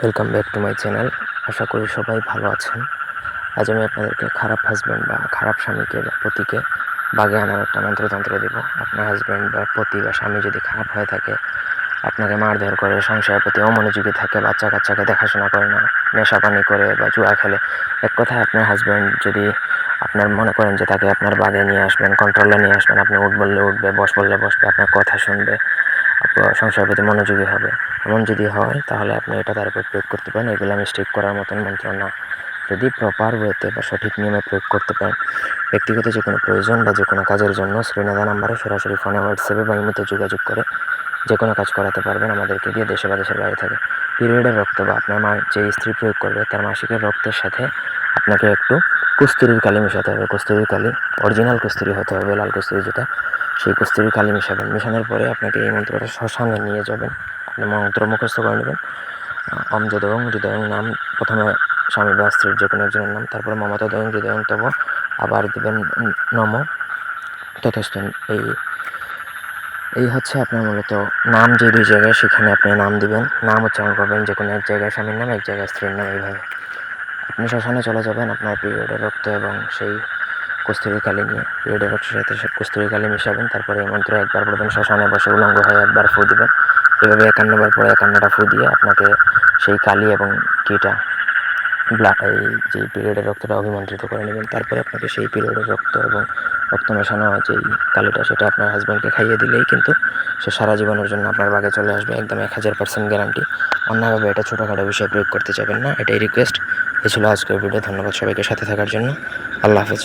Welcome back to my channel আশা করি সবাই ভালো আছেন। আজ আমি আপনাদেরকে খারাপ হাজব্যান্ড বা খারাপ স্বামীকে বা পতিকে বাগে আনার একটা মন্ত্রতন্ত্র দেব। আপনার হাজব্যান্ড বা পতি বা স্বামী যদি খারাপ হয়ে থাকে আপনাকে মারধর করে, সংসারের প্রতি অমনোযোগী থাকে, বাচ্চা কাচ্চাকে দেখাশোনা করে না, নেশা পানি করে বা জুয়া খেলে। এক কথায় আপনার হাজব্যান্ড যদি আপনার মনে করেন যে তাকে আপনার বাগে নিয়ে আসবেন কন্ট্রোলে নিয়ে আসবেন, আপনি উঠ বললে উঠবে, বস বললে বসবে, আপনার কথা শুনবে সংসারের প্রতি মনোযোগী হবে। এমন যদি হয়, তাহলে আপনি এটা তার উপর প্রয়োগ করতে পারেন। এগুলো মিস্টেক করার মতন মন্ত্র না। যদি প্রপার ওয়েতে বা সঠিক নিয়মে প্রয়োগ করতে পারেন, ব্যক্তিগত যে কোনো প্রয়োজন বা যে কোনো কাজের জন্য শ্রীনাথা নাম্বারে সরাসরি ফোনে হোয়াটসঅ্যাপে বা ইমেতে যোগাযোগ করে যে কোনো কাজ করাতে পারবেন আমাদেরকে দিয়ে দেশে বা দেশের বাইরে থাকে। পিরিয়ডের রক্ত বা আপনার মা যে স্ত্রী প্রয়োগ করবে, তার মাসিকের রক্তের সাথে আপনাকে একটু কুস্তুরির কালি মেশাতে হবে। কুস্তুরির কালি, অরিজিনাল কুস্তুরি হতে হবে, লাল কুস্তুরি যেটা, সেই কুস্তুরির কালি মেশাবেন। মেশানোর পরে আপনাকে এই মন্ত্রটা শ্মশানে নিয়ে যাবেন। আপনি মন্ত্র মুখস্থ করে নেবেন। অম যদয়ং হৃদয়ং নাম, প্রথমে স্বামী বা স্ত্রীর যে কোনো একজনের নাম, তারপরে মমতা দয়ং হৃদয়ং তব, আবার দেবেন নম। তথস্থ এই এই হচ্ছে আপনার মূলত নাম যে দুই জায়গায়, সেখানে আপনি নাম দিবেন। নাম উচ্চারণ করবেন যে কোনো এক জায়গায় স্বামীর নাম, এক জায়গায় স্ত্রীর নাম, এইভাবে। আপনি শ্মশানে চলে যাবেন আপনার পিরিয়ডের রক্ত এবং সেই কস্তুরি কালি নিয়ে পিরিয়ডের রক্তের সাথে কস্তুরি কালি মিশাবেন, তারপরে এই মন্ত্র একবার পড়বেন শ্মশানে বসে উলঙ্গ হয়ে একবার ফু দিবেন। এভাবে একান্নবার পরে একান্নটা ফু দিয়ে আপনাকে সেই কালি এবং কিটা ব্লা এই যে পিরিয়ডের রক্তটা অভিমন্ত্রিত করে নেবেন। তারপরে আপনাকে সেই পিরিয়ডের রক্ত এবং রক্ত মেশানো যেই কালিটা সেটা আপনার হাজব্যান্ডকে খাইয়ে দিলেই কিন্তু সে সারা জীবনের জন্য আপনার বাগে চলে আসবে। একদম এক হাজার পার্সেন্ট গ্যারান্টি অন্যভাবে এটা ছোটোখাটো বিষয়ে প্রয়োগ করতে চাবেন না। এটাই রিকোয়েস্ট এ ছিল আজকের ভিডিও ধন্যবাদ সবাইকে সাথে থাকার জন্য। আল্লাহ হাফেজ।